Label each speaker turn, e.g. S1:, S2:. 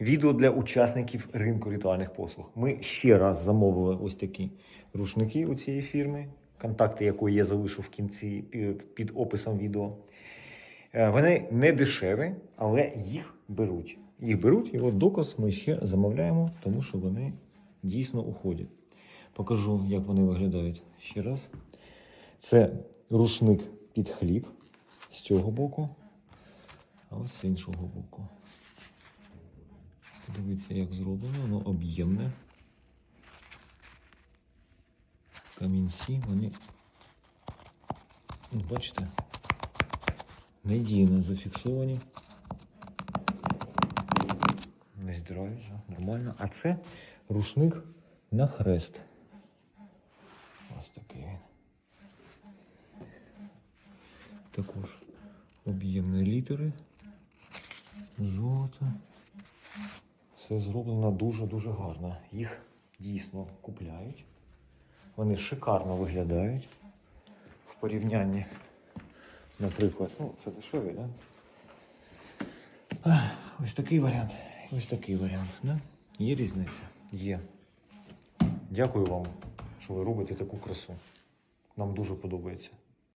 S1: Відео для учасників ринку ритуальних послуг. Ми ще раз замовили ось такі рушники у цієї фірми, контакти якої я залишу в кінці під описом відео. Е, Вони не дешеві, але їх беруть. Їх беруть, і от доказ ми ще замовляємо, тому що вони дійсно уходять. Покажу, як вони виглядають ще раз. Це рушник під хліб з цього боку, а ось з іншого боку. Подивіться, як зроблено, воно об'ємне. Камінці, вони, ну, бачите, надійно зафіксовані. Не здираються, нормально. А це рушник на хрест. Ось такий він. Також об'ємні літери. Золото. Все зроблено дуже-дуже гарно. Їх дійсно купляють. Вони шикарно виглядають в порівнянні. Наприклад, ну, це дешевий, да? Ось такий варіант. Ось такий варіант. Да? Є різниця? Є. Дякую вам, що ви робите таку красу. Нам дуже подобається.